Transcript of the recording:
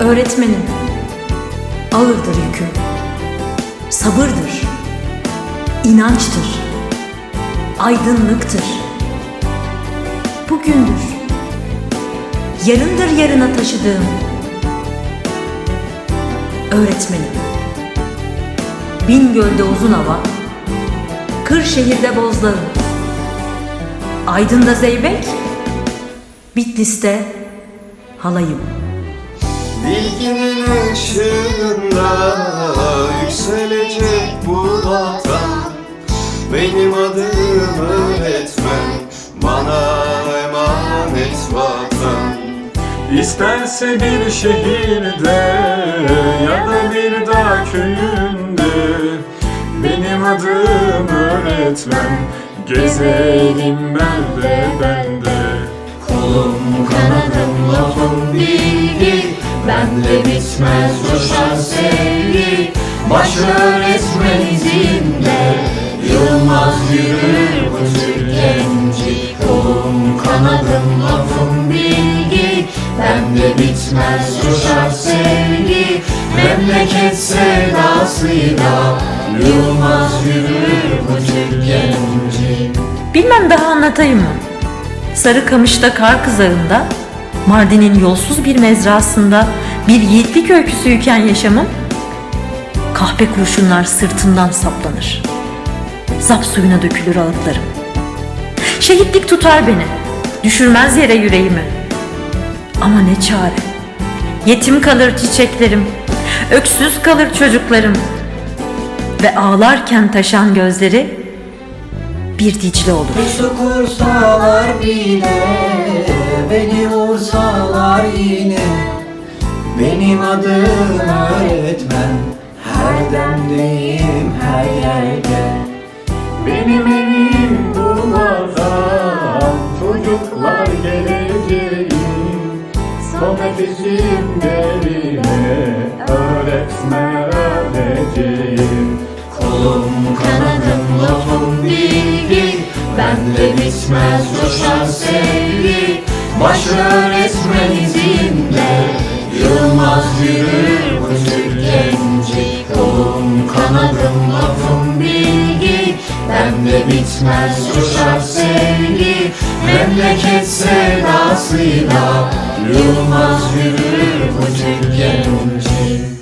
Öğretmenim, ağırdır yükü, sabırdır, inançtır, aydınlıktır. Bugündür, yarındır yarına taşıdığım. Öğretmenim, Bingöl'de uzun hava, Kırşehir'de Bozdağım, Aydın'da Zeybek, Bitlis'te halayım. Bilginin ışığında yükselecek bu vatan. Benim adım öğretmen, bana emanet vatan. İsterse bir şehirde ya da bir dağ köyünde Benim adım öğretmen. Gezelim belde bende Kolum kanadım lafım bilgi Bende bitmez coşar sevgi. Baş öğretmen izinde Yılmaz yürür bu Türk genci Kolum. Kanadım lafım bilgi. Bende bitmez coşar sevgi. Memleket sevdasıyla Yılmaz yürür bu Türk genci Bilmem daha anlatayım mı? Sarıkamış'ta kar kızağında, Mardin'in yolsuz bir mezrasında bir yiğitlik öyküsüyken yaşamım, kahpe kurşunlar sırtından saplanır. Zap suyuna dökülür ağıtlarım. Şehitlik tutar beni, düşürmez yere yüreğimi. Ama ne çare, yetim kalır çiçeklerim, öksüz kalır çocuklarım. Ve ağlarken taşan gözleri bir Dicle olur. Su kursalar bile Beni yine Benim adım öğretmen. Her demdeyim her yerde Benim evim bulmadan Çocuklar geleceğim Son nefesim derine Öğretmen öleceğim Kolum kanadım lafım bilgi Bende bitmez coşar sevgi Baş öğretmen izinde Yılmaz yürür bu Türk genci. Kolum kanadım lafım bilgi. Bende bitmez coşar sevgi. Memleket sevdasıyla Yılmaz yürür bu Türk genci